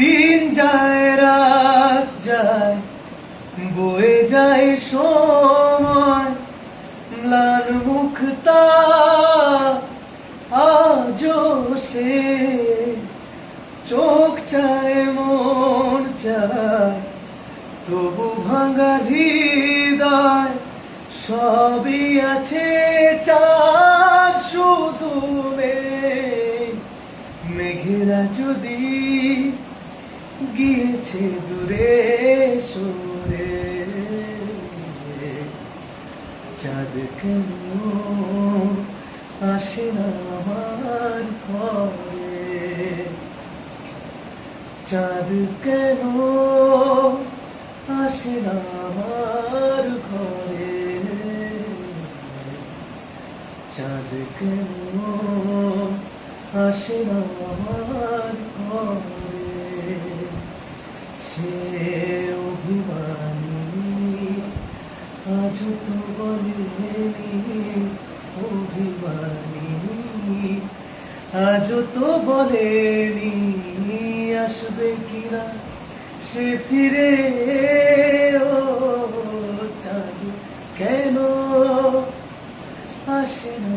দিন যায়, রাত যায়, বয়ে যায় সময়। ম্লান মুখতা আজও সে, চোখ চায়, মন চায়। তবু ভাঙা হৃদয় সবই আছে চাঁদ শুধু মেঘেরা যদি গিয়েছে দূরে, সুরে। চাঁদ কেন আসে না আমার ঘরে চাঁদ কেন আসে না আমার ঘরে। চাঁদ কেন আসে না আমার ঘরে। সে অভিমানী। আজ তো বলেনি অভিমানী। আজ তো বলেনি আসবে কিনা সে ফিরে ও চাঁদ। কেন আসে না